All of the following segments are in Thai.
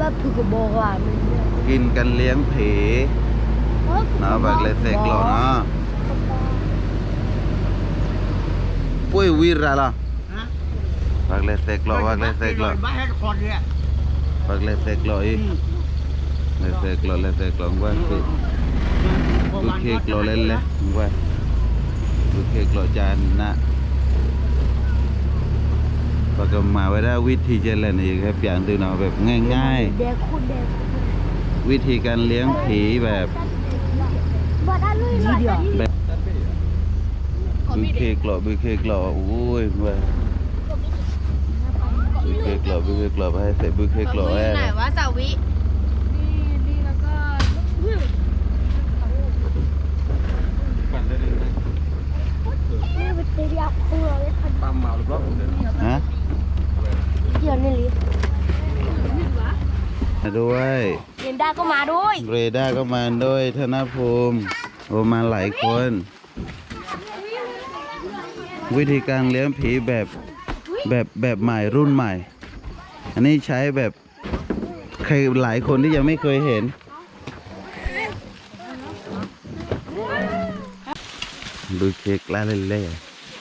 แบบผูกกระบอกอะมันเนี่ย กินกันเลี้ยงผีเนาะบักเลยเสกหล่อเนาะปุ้ยวีระล่ะฮะบักเลยเสกหล่อบักเลยเสกหล่อบ้าให้คนเนี่ยบักเลยเสกหล่ออีเลยเสกหล่อเลยเสกหล่อว่าคือบุเคกหล่อเล่นเลยว่าบุเคกหล่อจานนะ ปากมาไว้ได้วิธีจะเล่นอีกครับอย่างตัวเนาะแบบง่ายแดกคุณแดกๆวิธีการเลี้ยงผีแบบบอดอะไรเลยเดียวแบบบุเคกหล่อบุเคกหล่อโอ้ยว่าบุเคกหล่อบุเคกหล่อไปให้เสร็จบุเคกหล่อแน่ไหนวะสาวินี่เป็นเดียวคุณเลยพันปั๊ มเมาหรือเปล่าฮะเดียวนี่ลิมาด้วยเย็นได้ก็มาด้วยเรดาร์ก็มาด้วยธนภูมิโอมาหลายคน วิธีการเลี้ยงผีแบบแบบแบบใหม่รุ่นใหม่ อันนี้ใช้แบบใครหลายคนที่ยังไม่เคยเห็นดูเค้กลาเล่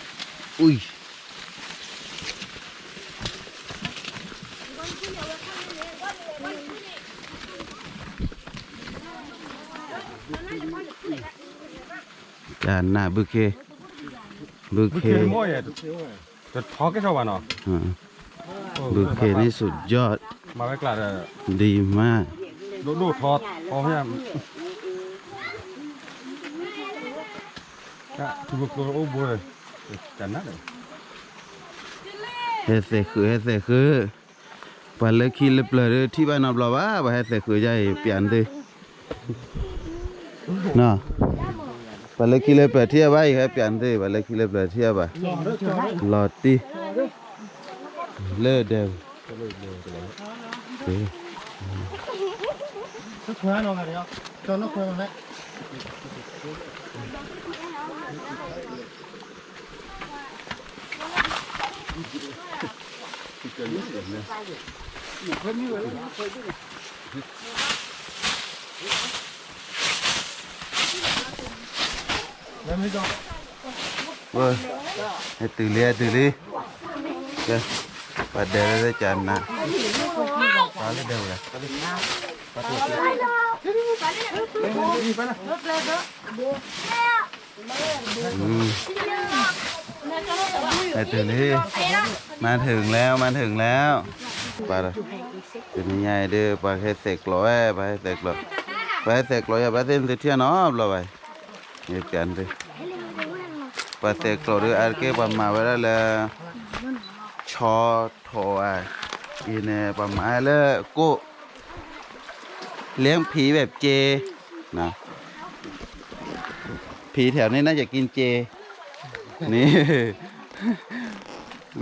ๆอุ้ย จานหน้าบุเคบุเค Bouquet mooie. Dat, dat hak is อบุเคนี่สุดยอดมาไว้กั klaar. ดีมาก Doe doe hot. Oh ja. Ja, toen ik voor ook boer. Dan naar. เฮดเสคือเฮดเสคือปลาเล็กขี้เล็บเลยที่บ้านนอบลาว่าบ่เฮดเสคือใจเปลี่ยนเดิ นะปลากิเลปเทียบไปครับพี่อันเดปลากิเลปลาเทียบไปลอตีเลือดเดวกครั้นึ่เลยครับอนนั้คยกันนี้เลาคุยกั เว้ยให้ตื่นเรียตื่นดิเจ้าปลาเดี๋ยวได้จานนะปลาเล็กเดียวเลยอืมให้ตื่นดิมาถึงแล้วมาถึงแล้วปลาเป็นยังไงเด้อปลาให้เสกร้อยปลาให้เสกร้อยปลาให้เสกร้อยปลาเส้นเทียเนาะเราไป เงียบกันดิ pate kloru arke pa mawala la cho tho à ine pa ma la cô เลี้ยงผีแบบเจนะผีแถวนี้น่าจะกินเจ นี่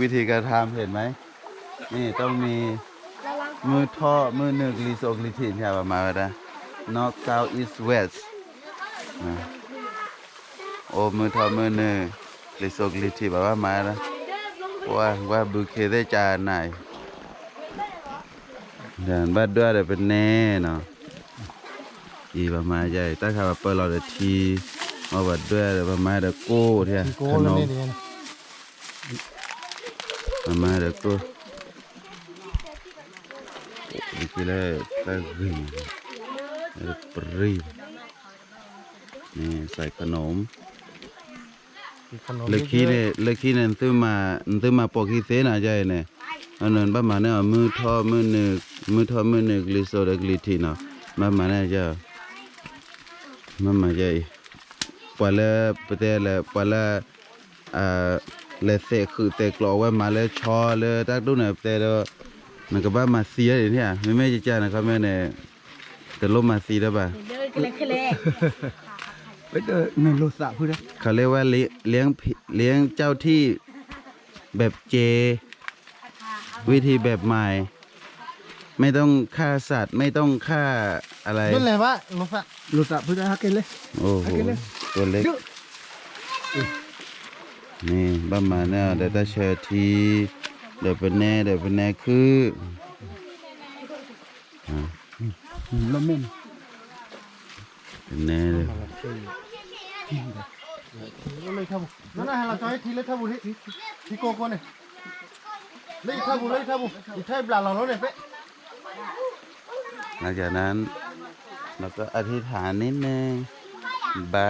วิธีการทำเห็นไหม นี่ต้องมีมือท่อมือหนึ่งลีโซกลิทินใช่ประมาณนั้น north south east west นะ โอ้มือทอมือหนึ่งลิโซกลิทีแบบว่ามาแล้วว่าว่าบุเคได้จานไหนเดินบ้านด้วยเดี๋ยวเป็นแน่เนาะอีประมาณใหญ่ถ้าขับเปิดเราเดี๋ยวทีมาบัดด้วยเดี๋ยวประมาณเดี๋ยวโก้เที่ยขนมประมาณเดี๋ยวโก้บุเคเลยตะรึงเดี๋ยวปรีมนี่ใส่ขนม lekhi ne lekhi ne ntu ma ntu ma po ki se na jai ne anan ba ma ne mu tho mu ne mu tho mu ne gli so de gli thi na ma ma ne ja ma ma jai pa le pte le pa le a le se khu te klo wa ma le cho le ta du ne pte do na ka ba ma si ya ni ha me me ja na ka me ne te lo ma si da ba เดินกันเลยคือเลย เฮ้ยเออหนึ่งโลสะพูดได้เขาเรียกว่าเลี้ยเลี้ยงผีเลี้ยงเจ้าที่แบบเจ วิธีแบบใหม่ ไม่ต้องฆ่าสัตว์ ไม่ต้องฆ่าอะไร นั่นแหละว่าโลสะโลสะพูดได้ฮักเกนเลย โอ้โหเอากินเลยตัวเล็กนี่บ้ามาเนี่ยเดี๋ยวถ้าเชิญทีเดี๋ยวเป็นแน่เดี๋ยวเป็นแน่คืออ่า Lo men. เป็นแน่เลย Lấy theo. Nó này là cho thì lấy theo bù đi. Thì cô cô này. Lấy theo bù lấy theo bù. Thì thay là nó này vậy. หลังจากนั้นเราก็อธิษฐานนิดนึงบา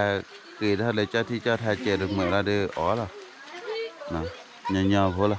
คือถ้าเลยเจ้าที่เจ้าทายเจริญเหมือนเราเด้ออ๋อเหรอนะยาวๆพอละ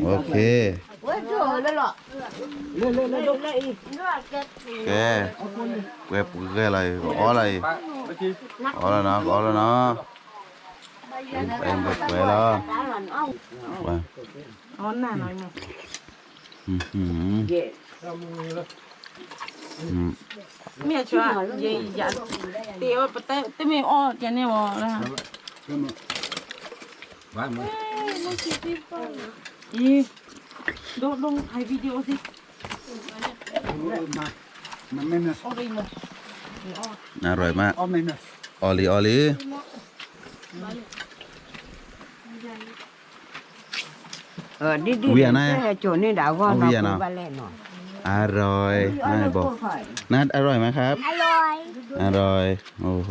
โอ้ยอยู่อ๋อดิมาแล้วนั่นก็มาเว้ยก่อนเลยล่ะกว่ามาเบลาเบลซี่มันได้เนาะเออจานไหนนอเอแต่อเจนะเออมาเลยโอ้เต็มเต็มเอ้ยโอเค Ôi trời lên lọ. Lên lên lên lên lên. แกแกปแกอะไรอ๋ออะไรอ๋อแล้วเนาะอ๋อแล้วเนาะเต็มเต็มแกแล้ว Đã lần ông. ว่าเอาหน้าหน่อยมั้งอืมอืม Về. อืมเมียชัวร์ยัยยันเตียวปะเตเตไม่อ้อเจนเนี่ยวะนะอีดูดูถ่ายวิดีโอสิ Mà men là โอ้ยมั้งอร่อยมาก o men là. ออลีออลี Ờ đi đi. Ui, đi, à này. cái Chỗ này đã Ông gòn Ui, à nó nào? cũng ba lên rồi. อร่อยนายบอกนัดอร่อยไหมครับ อร่อย อร่อย โอ้โห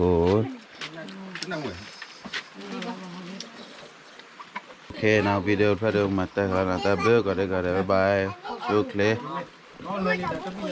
โอเคนาวิดีโอพระเดิมมาแต่ก่อ